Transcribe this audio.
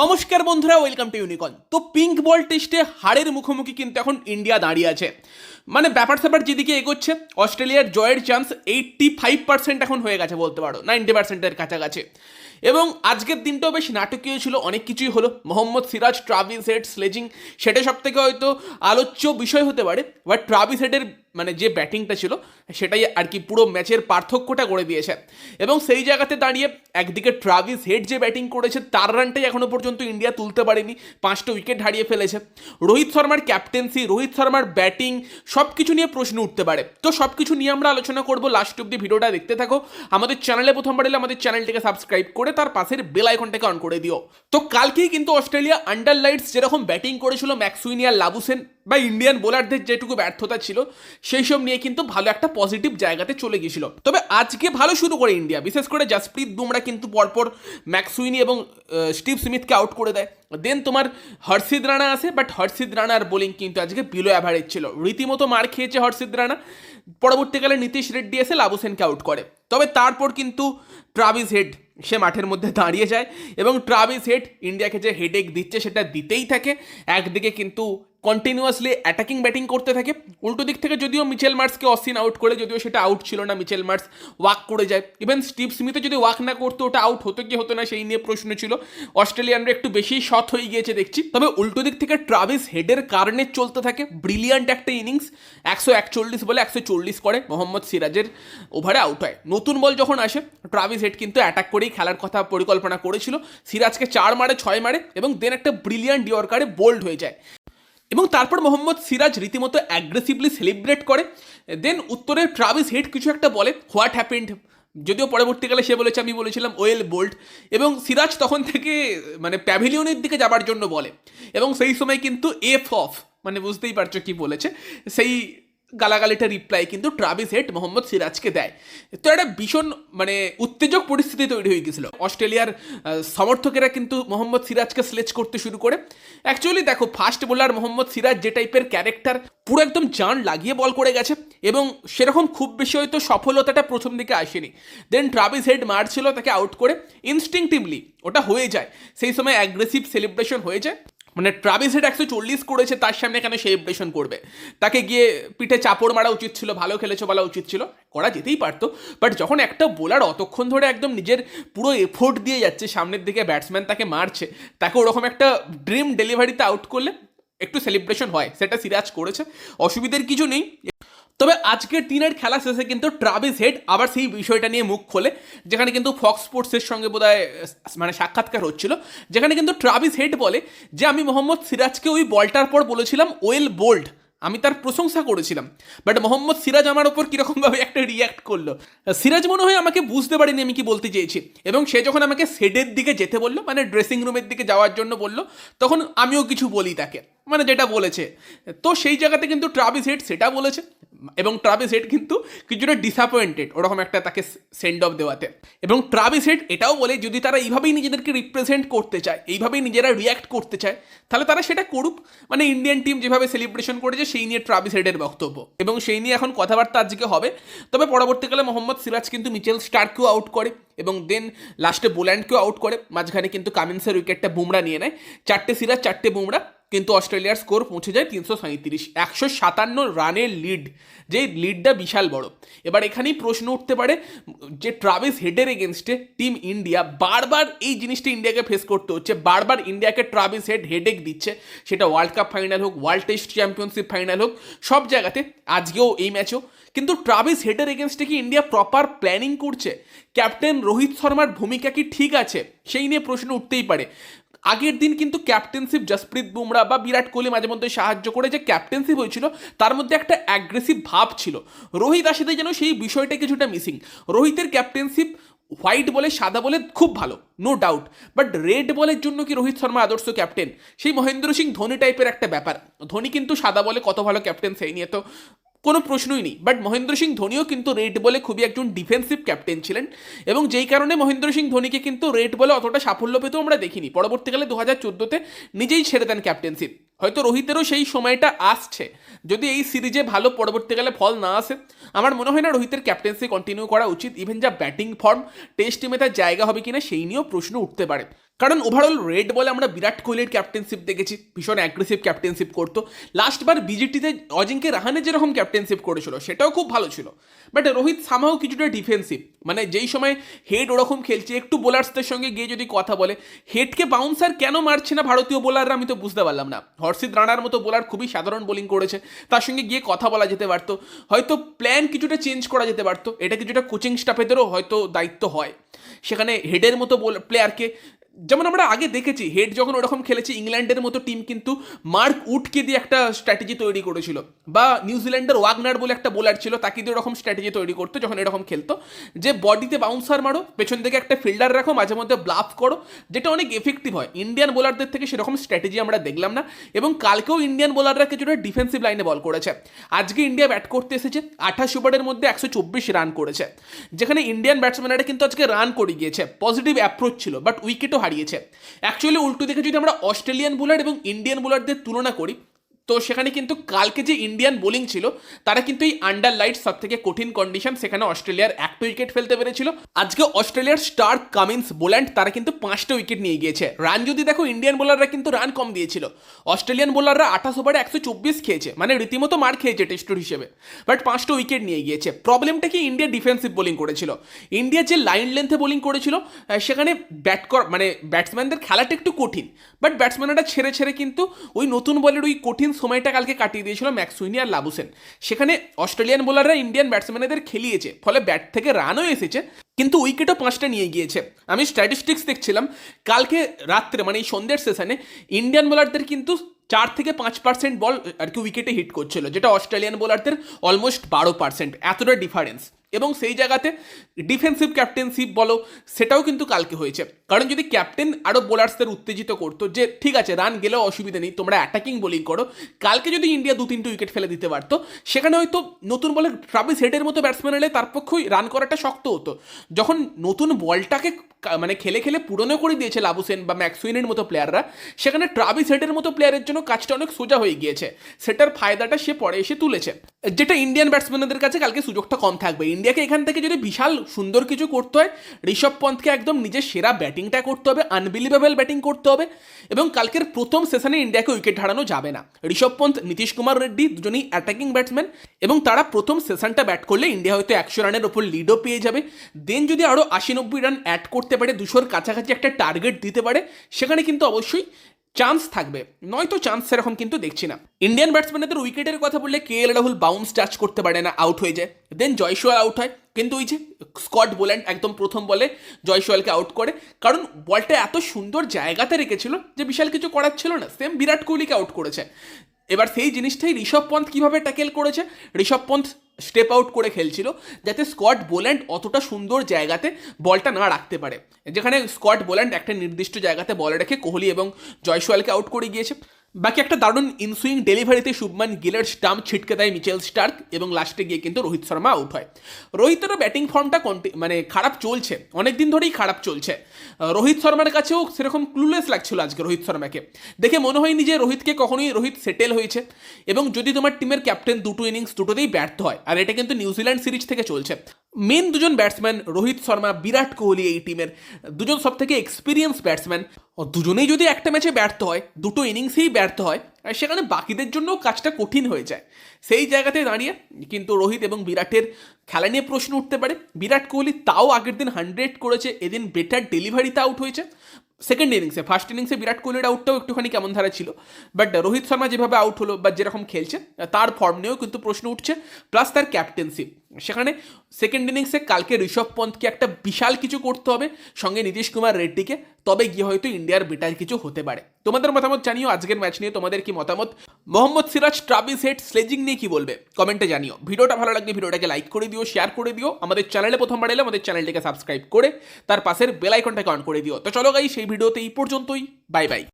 নমস্কার বন্ধুরা welcome to ইউনিকন তো পিঙ্ক বল টেস্টে হারের মুখোমুখি কিন্তু এখন ইন্ডিয়া দাঁড়িয়ে আছে। মানে ব্যাপার স্যাপার যেদিকে এগোচ্ছে, অস্ট্রেলিয়ার জয়ের চান্স এইট্টি ফাইভ পার্সেন্ট এখন হয়ে গেছে বলতে পারো নাইনটি পার্সেন্টের কাছাকাছি। এবং আজকের দিনটাও বেশ নাটকীয় ছিল, অনেক কিছুই হলো। Mohammed Siraj, Travis Head sledging সেটা সব থেকে হয়তো আলোচ্য বিষয় হতে পারে বাট ট্রাভিস হেডের মানে যে ব্যাটিংটা ছিল, সেটাই আর কি পুরো ম্যাচের পার্থক্যটা করে দিয়েছে। এবং সেই জায়গাতে দাঁড়িয়ে একদিকে ট্রাভিস হেড যে ব্যাটিং করেছে, তার রানটাই এখনও পর্যন্ত ইন্ডিয়া তুলতে পারেনি, পাঁচটা উইকেট হারিয়ে ফেলেছে। রোহিত শর্মার ক্যাপ্টেন্সি, রোহিত শর্মার ব্যাটিং সব কিছু নিয়ে প্রশ্ন উঠতে পারে। তো সব কিছু নিয়ে আমরা আলোচনা করব লাস্ট অব্দি ভিডিওটা দেখতে থাকো। আমাদের চ্যানেলে প্রথমবার এলে আমাদের চ্যানেলটিকে সাবস্ক্রাইব করে তার পাশের বেল আইকনটাকে অন করে দিও। তো কালকেই কিন্তু অস্ট্রেলিয়া আন্ডার লাইটস যেরকম ব্যাটিং করেছিল ম্যাক্সুইনি আর লাবুসেন বা ইন্ডিয়ান বোলারদের যেটুকু ব্যর্থতা ছিল, সেই সব নিয়ে কিন্তু ভালো একটা পজিটিভ জায়গাতে চলে গিয়েছিল। তবে আজকে ভালো শুরু করে ইন্ডিয়া বিশেষ করে জাসপ্রীত বুমরা কিন্তু পরপর ম্যাক্সুইনি এবং স্টিভ স্মিথকে আউট করে দেয়। দেন তোমার হর্ষিদ রানা আসে বাট হর্ষিদ রানার বোলিং কিন্তু আজকে বিলো অ্যাভারেজ ছিল। রীতিমতো মার খেয়েছে হর্ষিদ রানা পরবর্তীকালে নীতিশ রেড্ডি এসে লাবুসেনকে আউট করে। তবে তারপর কিন্তু ট্রাভিস হেড সে মাঠের মধ্যে দাঁড়িয়ে যায় এবং ট্রাভিস হেড ইন্ডিয়াকে যে হেডেক দিচ্ছে, সেটা দিতেই থাকে। একদিকে কিন্তু কন্টিনিউয়াসলি অ্যাটাকিং ব্যাটিং করতে থাকে। উল্টো দিক থেকে যদিও মিচেল মার্সকে অসিন আউট করে, যদিও সেটা আউট ছিল না, মিচেল মার্স ওয়াক করে যায়। ইভেন স্টিভ স্মিথে যদি ওয়াক না করতো, ওটা আউট হতো কি হতো না, সেই নিয়ে প্রশ্ন ছিল। অস্ট্রেলিয়ানরা একটু বেশি শট হয়ে গিয়েছে দেখছি। তবে উল্টো দিক থেকে ট্রাভিস হেডের কারণে চলতে থাকে। ব্রিলিয়ান্ট একটা ইনিংস একশো একচল্লিশ বলে একশো চল্লিশ করে মোহাম্মদ সিরাজের ওভারে আউট হয়। নতুন বল যখন আসে, ট্রাভিস হেড কিন্তু অ্যাটাক করেই খেলার কথা পরিকল্পনা করেছিল। সিরাজকে চার মারে, ছয় মারে এবং দেন একটা ব্রিলিয়ান্ট ইয়র্কারে বোল্ড হয়ে যায়। এবং তারপর মোহাম্মদ সিরাজ রীতিমতো অ্যাগ্রেসিভলি সেলিব্রেট করে। দেন উত্তরে ট্রাভিস হেড কিছু একটা বলে হোয়াট হ্যাপেন্ড যদিও পরবর্তীকালে সে বলেছে, আমি বলেছিলাম ওয়েল বোল্ট এবং সিরাজ তখন থেকে মানে প্যাভিলিয়নের দিকে যাবার জন্য বলে। এবং সেই সময় কিন্তু এফ অফ মানে বুঝতেই পারছ কি বলেছে, সেই গালাগালিটা রিপ্লাই কিন্তু ট্রাভিস হেড মোহাম্মদ সিরাজকে দেয়। তো একটা ভীষণ মানে উত্তেজক পরিস্থিতি তৈরি হয়ে গেছিল। অস্ট্রেলিয়ার সমর্থকেরা কিন্তু মোহাম্মদ সিরাজকে স্লেচ করতে শুরু করে। অ্যাকচুয়ালি দেখো ফাস্ট বোলার মোহাম্মদ সিরাজ যে টাইপের ক্যারেক্টার পুরো একদম জান লাগিয়ে বল করে গেছে এবং সেরকম খুব বেশি হয়তো সফলতাটা প্রথম দিকে আসেনি। দেন ট্রাভিস হেড মারছিল তাকে আউট করে। ইনস্টিংটিভলি ওটা হয়ে যায়। সেই সময় অ্যাগ্রেসিভ সেলিব্রেশন হয়ে যায়। মানে ট্রাভিস হেড একশো চল্লিশ করেছে, তার সামনে কেন সেলিব্রেশন করবে? তাকে গিয়ে পিঠে চাপড় মারা উচিত ছিল, ভালো খেলেছো বলা উচিত ছিল, করা যেতেই পারতো। বাট যখন একটা বোলার অতক্ষণ ধরে একদম নিজের পুরো এফোর্ট দিয়ে যাচ্ছে, সামনের দিকে ব্যাটসম্যান তাকে মারছে, তাকে ওরকম একটা ড্রিম ডেলিভারিতে আউট করলে একটু সেলিব্রেশন হয়, সেটা সিরাজ করেছে। অসুবিধার কিছু নেই। তবে আজকের দিনের খেলা শেষে কিন্তু ট্রাভিস হেড আবার সেই বিষয়টা নিয়ে মুখ খোলে, যেখানে কিন্তু ফক্স স্পোর্টসের সঙ্গে বোধহয় মানে সাক্ষাৎকার হচ্ছিল, যেখানে কিন্তু ট্রাভিস হেড বলে যে, আমি মোহাম্মদ সিরাজকে ওই বলটার পর বলেছিলাম, ওয়েল বোল্ড। আমি তার প্রশংসা করেছিলাম। বাট মোহাম্মদ সিরাজ আমার ওপর কীরকমভাবে একটা রিয়াক্ট করল? সিরাজ মনে হয় আমাকে বুঝতে পারিনি, আমি কি বলতে চেয়েছি। এবং সে যখন আমাকে শেডের দিকে যেতে বলল মানে ড্রেসিং রুমের দিকে যাওয়ার জন্য বলল, তখন আমিও কিছু বলি তাকে। মানে যেটা বলেছে। তো সেই জায়গাতে কিন্তু ট্রাভিস হেড সেটা বলেছে এবং ট্রাভিস হেড কিন্তু কিছুটা ডিসঅ্যাপয়েন্টেড ওরকম একটা তাকে সেন্ড অফ দেওয়াতে। এবং ট্রাভিস হেড এটাও বলে, যদি তারা এইভাবেই নিজেদেরকে রিপ্রেজেন্ট করতে চায়, এইভাবেই নিজেরা রিয়্যাক্ট করতে চায়, তাহলে তারা সেটা করুক। মানে ইন্ডিয়ান টিম যেভাবে সেলিব্রেশন করেছে, সেই নিয়ে ট্রাভিস হেডের বক্তব্য। এবং সেই নিয়ে এখন কথাবার্তা আজকে হবে। তবে পরবর্তীকালে মোহাম্মদ সিরাজ কিন্তু মিচেল স্টার্ককেও আউট করে এবং দেন লাস্টে বোল্যান্ডকেও আউট করে। মাঝখানে কিন্তু কামিন্সের উইকেটটা বুমরা নিয়ে নেয়। চারটে সিরাজ, চারটে বুমরা। কিন্তু অস্ট্রেলিয়ার স্কোর পৌঁছে যায় তিনশো সাঁত্রিশ একশো সাতান্ন রানের লিড যে লিডটা বিশাল বড়। এবার এখানেই প্রশ্ন উঠতে পারে যে ট্রাভিস হেডের এগেনস্টে টিম ইন্ডিয়া বারবার এই জিনিসটা ইন্ডিয়াকে ফেস করতে হচ্ছে, বারবার ইন্ডিয়াকে ট্রাভিস হেড হেডেক দিচ্ছে, সেটা ওয়ার্ল্ড কাপ ফাইনাল হোক, ওয়ার্ল্ড টেস্ট চ্যাম্পিয়নশিপ ফাইনাল হোক, সব জায়গাতে, আজকেও এই ম্যাচও। কিন্তু ট্রাভিস হেডের এগেনস্টে কি ইন্ডিয়া প্রপার প্ল্যানিং করছে? ক্যাপ্টেন রোহিত শর্মার ভূমিকা কি ঠিক আছে? সেই নিয়ে প্রশ্ন উঠতেই পারে। আগের দিন কিন্তু ক্যাপ্টেনশিপ জসপ্রীত বুমরা বা বিরাট কোহলি মাঝে মধ্যে সাহায্য করে যে ক্যাপ্টেনশিপ হয়েছিল, তার মধ্যে একটা অ্যাগ্রেসিভ ভাব ছিল। রোহিত আসিতে যেন সেই বিষয়টা কিছুটা মিসিং রোহিতের ক্যাপ্টেনশিপ হোয়াইট বলে, সাদা বলে খুব ভালো নো ডাউট বাট রেড বলের জন্য কি রোহিত শর্মা আদর্শ ক্যাপ্টেন সেই মহেন্দ্র সিং ধোনি টাইপের একটা ব্যাপার। ধোনি কিন্তু সাদা বলে কত ভালো ক্যাপ্টেন সেই নিয়ে তো কোনো প্রশ্নই নেই। বাট মহেন্দ্র সিং ধোনিও কিন্তু রেড বলে খুবই একজন ডিফেন্সিভ ক্যাপ্টেন ছিলেন এবং যেই কারণে মহেন্দ্র সিং ধোনিকে কিন্তু রেড বলে অতটা সাফল্য পেতেও আমরা দেখিনি। পরবর্তীকালে দু হাজার চোদ্দোতে নিজেই ছেড়ে দেন ক্যাপ্টেনশিপ হয়তো রোহিতেরও সেই সময়টা আসছে। যদি এই সিরিজে ভালো পরবর্তীকালে ফল না আসে, আমার মনে হয় না রোহিতের ক্যাপ্টেন্সি কন্টিনিউ করা উচিত। ইভেন যা ব্যাটিং ফর্ম টেস্ট টিমে তার জায়গা হবে কিনা সেই নিয়েও প্রশ্ন উঠতে পারে। কারণ ওভারঅল রেড বলে আমরা বিরাট কোহলির ক্যাপ্টেনশিপ দেখেছি, ভীষণ অ্যাগ্রেসিভ ক্যাপ্টেনশিপ করতো। লাস্টবার বিজেটিতে অজিঙ্কে রাহানে যেরকম ক্যাপ্টেনশিপ করেছিল, সেটাও খুব ভালো ছিল। বাট রোহিত সামাও কিছুটা ডিফেন্সিভ মানে যেই সময় হেড ওরকম খেলছে, একটু বোলার্সদের সঙ্গে গিয়ে যদি কথা বলে হেডকে বাউন্সার কেন মারছে না ভারতীয় বোলাররা আমি তো বুঝতে পারলাম না। হর্ষিত রানার মতো বোলার খুবই সাধারণ বোলিং করেছে, তার সঙ্গে গিয়ে কথা বলা যেতে পারতো। হয়তো প্ল্যান কিছুটা চেঞ্জ করা যেতে পারতো, এটা কিছুটা কোচিং স্টাফেদেরও হয়তো দায়িত্ব হয়। সেখানে হেডের মতো প্লেয়ারকে যেমন আমরা আগে দেখেছি, হেড যখন ওরকম খেলেছে, ইংল্যান্ডের মতো টিম কিন্তু মার্ক উডকে দিয়ে একটা স্ট্র্যাটেজি তৈরি করেছিল বা নিউজিল্যান্ডের ওয়াগনার বলে একটা বোলার ছিল, তাকে দিয়ে ওরকম স্ট্র্যাটেজি তৈরি করতো যখন এরকম খেলতো। যে বডিতে বাউন্সার মারো, পেছন থেকে একটা ফিল্ডার রাখো, মাঝে মধ্যে ব্লাফ করো, যেটা অনেক এফেক্টিভ হয়। ইন্ডিয়ান বোলারদের থেকে সেরকম স্ট্র্যাটেজি আমরা দেখলাম না এবং কালকেও ইন্ডিয়ান বোলাররা কিছুটা ডিফেন্সিভ লাইনে বল করেছে। আজকে ইন্ডিয়া ব্যাট করতে এসেছে, আঠাশ ওভারের মধ্যে একশো চব্বিশ রান করেছে, যেখানে ইন্ডিয়ান ব্যাটসম্যানরা কিন্তু আজকে রান করে গিয়েছে। পজিটিভ অ্যাপ্রোচ ছিল বাট উইকেটও হারিয়েছে। অ্যাকচুয়ালি উল্টো দিকে যদি আমরা অস্ট্রেলিয়ান বোলার এবং ইন্ডিয়ান বোলারদের তুলনা করি তো সেখানে কিন্তু কালকে যে ইন্ডিয়ান বোলিং ছিল, তারা কিন্তু এই আন্ডার লাইট সব থেকে কঠিন কন্ডিশন সেখানে অস্ট্রেলিয়ার একটা উইকেট ফেলতে পেরেছিল। আজকে অস্ট্রেলিয়ার স্টার কামিন্স বোল্যান্ড তারা কিন্তু পাঁচটা উইকেট নিয়ে গিয়েছে। রান যদি দেখো ইন্ডিয়ান বোলাররা কিন্তু রান কম দিয়েছিল। অস্ট্রেলিয়ান বোলাররা আঠাশ ওভারে একশো চব্বিশ খেয়েছে মানে রীতিমতো মার খেয়েছে টেস্টর হিসেবে। বাট পাঁচটা উইকেট নিয়ে গিয়েছে। প্রবলেমটা কি ইন্ডিয়া ডিফেন্সিভ বোলিং করেছিল। ইন্ডিয়া যে লাইন লেন্থে বোলিং করেছিল সেখানে ব্যাট কর মানে ব্যাটসম্যানদের খেলাটা একটু কঠিন। বাট ব্যাটসম্যানরা ছেড়ে ছেড়ে কিন্তু ওই নতুন বলের ওই কঠিন সময়টা কালকে কাটিয়ে দিয়েছিল ম্যাক্সুইনি আর লাবুসেন। সেখানে অস্ট্রেলিয়ান বোলাররা ইন্ডিয়ান ব্যাটসম্যানদের খেলিয়েছে, ফলে ব্যাট থেকে রানও এসেছে, কিন্তু উইকেটও পাঁচটা নিয়ে গিয়েছে। আমি স্ট্যাটিস্টিক্স দেখছিলাম, কালকে রাত্রে মানে এই সন্ধ্যের সেশনে ইন্ডিয়ান বোলারদের কিন্তু চার থেকে পাঁচ পার্সেন্ট বল আর কি উইকেটে হিট করছিল, যেটা অস্ট্রেলিয়ান বোলারদের অলমোস্ট বারো পার্সেন্ট এতটা ডিফারেন্স এবং সেই জায়গাতে ডিফেন্সিভ ক্যাপ্টেনশিপ বলো, সেটাও কিন্তু কালকে হয়েছে। কারণ যদি ক্যাপ্টেন আরও বোলার্সদের উত্তেজিত করতো যে, ঠিক আছে রান গেলেও অসুবিধা নেই, তোমরা অ্যাটাকিং বোলিং করো, কালকে যদি ইন্ডিয়া দু তিনটে উইকেট ফেলে দিতে পারতো, সেখানে হয়তো নতুন বলে ট্রাভিস হেডের মতো ব্যাটসম্যান এলে তার পক্ষেই রান করাটা শক্ত হতো। যখন নতুন বলটাকে মানে খেলে খেলে পুরনো করে দিয়েছে লাবুসেন বা ম্যাক্সুইনের মতো প্লেয়াররা সেখানে ট্রাভিস হেডের মতো প্লেয়ারের জন্য কাজটা অনেক সোজা হয়ে গিয়েছে। সেটার ফায়দাটা সে পরে এসে তুলেছে। যেটা ইন্ডিয়ান ব্যাটসম্যানদের কাছে কালকে সুযোগটা কম থাকবে। ইন্ডিয়াকে এখান থেকে যদি বিশাল সুন্দর কিছু করতে হয়, ঋষভ পন্থকে একদম নিজের সেরা ব্যাটিংটা করতে হবে আনবিলিভেবল ব্যাটিং করতে হবে এবং কালকের প্রথম সেশনে ইন্ডিয়াকে উইকেট হারানো যাবে না। ঋষভ পন্থ, নীতিশ কুমার রেড্ডি দুজনেই অ্যাটাকিং ব্যাটসম্যান এবং তারা প্রথম সেশনটা ব্যাট করলে ইন্ডিয়া হয়তো একশো রানের ওপর লিডও পেয়ে যাবে। দেন যদি আরও আশি নব্বই রান অ্যাড করতে পারে, দুশোর কাছাকাছি একটা টার্গেট দিতে পারে, সেখানে কিন্তু অবশ্যই চান্স থাকবে। নয়তো চান্স সেরকম কিন্তু দেখছি না। ইন্ডিয়ান ব্যাটসম্যানদের উইকেটের কথা বললে K L Rahul bounce touch করতে পারে না আউট হয়ে যায়। দেন জয়সওয়াল আউট হয়। কিন্তু ওই যে স্কট বোল্যান্ড একদম প্রথম বলে জয়সওয়ালকে আউট করে। কারণ বলটা এত সুন্দর জায়গাতে রেখেছিল যে বিশাল কিছু করার ছিল না। সেম বিরাট কোহলিকে আউট করেছে। এবার সেই জিনিসটাই ঋষভ পন্থ কীভাবে ট্যাকেল করেছে? ঋষভ পন্থ স্টেপ আউট করে খেলছিল যাতে স্কট বোল্যান্ড অতটা সুন্দর জায়গাতে বলটা না রাখতে পারে। যেখানে স্কট বোল্যান্ড একটা নির্দিষ্ট জায়গাতে বল রেখে কোহলি এবং জয়সওয়ালকে আউট করে গিয়েছে। বাকি একটা দারুণ ইনসুইং ডেলিভারিতে শুভমান গিলের স্টাম্প ছিটকে দেয় মিচেল স্টার্ক এবং লাস্টে গিয়ে কিন্তু রোহিত শর্মা আউট হয়। রোহিতেরও ব্যাটিং ফর্মটা মানে খারাপ চলছে। অনেক দিন ধরেই খারাপ চলছে। রোহিত শর্মার কাছেও সেরকম ক্লুলেস লাগছিল আজকে রোহিত শর্মাকে। দেখে মনে হয়নি যে রোহিতকে কখনোই রোহিত সেটেল হয়েছে। এবং যদি তোমার টিমের ক্যাপ্টেন দুটো ইনিংস দুটোতেই ব্যর্থ হয়, আর এটা কিন্তু নিউজিল্যান্ড সিরিজ থেকে চলছে। মেন দুজন ব্যাটসম্যান রোহিত শর্মা, বিরাট কোহলি এই টিমের। দুজন সব থেকে এক্সপিরিয়েন্স ব্যাটসম্যান দুজনেই যদি একটা ম্যাচে ব্যর্থ হয়, দুটো ইনিংসেই ব্যর্থ হয়, আর সেখানে বাকিদের জন্য কাজটা কঠিন হয়ে যায়। সেই জায়গাতে দাঁড়িয়ে কিন্তু রোহিত এবং বিরাটের খেলা নিয়ে প্রশ্ন উঠতে পারে। বিরাট কোহলি তাও আগের দিন হান্ড্রেড করেছে, এদিন বেটার ডেলিভারিতে আউট হয়েছে। সেকেন্ড ইনিংসে ফার্স্ট ইনিংসে বিরাট কোহলির আউটটাও একটুখানি কেমন ধারা ছিল। বাট রোহিত শর্মা যেভাবে আউট হলো বা যেরকম খেলছে, তার ফর্ম নিয়েও কিন্তু প্রশ্ন উঠছে প্লাস তার ক্যাপ্টেন্সি সেখানে সেকেন্ড ইনিংসে কালকে ঋষভ পন্থকে একটা বিশাল কিছু করতে হবে, সঙ্গে নীতিশ কুমার রেড্ডিকে। তবে গিয়ে হয়তো ইন্ডিয়ার বেটার কিছু হতে পারে। তোমাদের মতামত জানিও আজকের ম্যাচ নিয়ে, তোমাদের কি মতামত? Mohammed Siraj, Travis Head, sledging নিয়ে কি বলবে? কমেন্টে জানিও। ভিডিওটা ভালো লাগলে ভিডিওটাকে লাইক করে দিও শেয়ার করে দিও। আমাদের চ্যানেলে প্রথমবার এলে আমাদের চ্যানেলটিকে সাবস্ক্রাইব করে, তার পাশের বেল আইকনটাকে অন করে দিও। তো চলো গাই সেই ভিডিওতে এই পর্যন্তই। Bye bye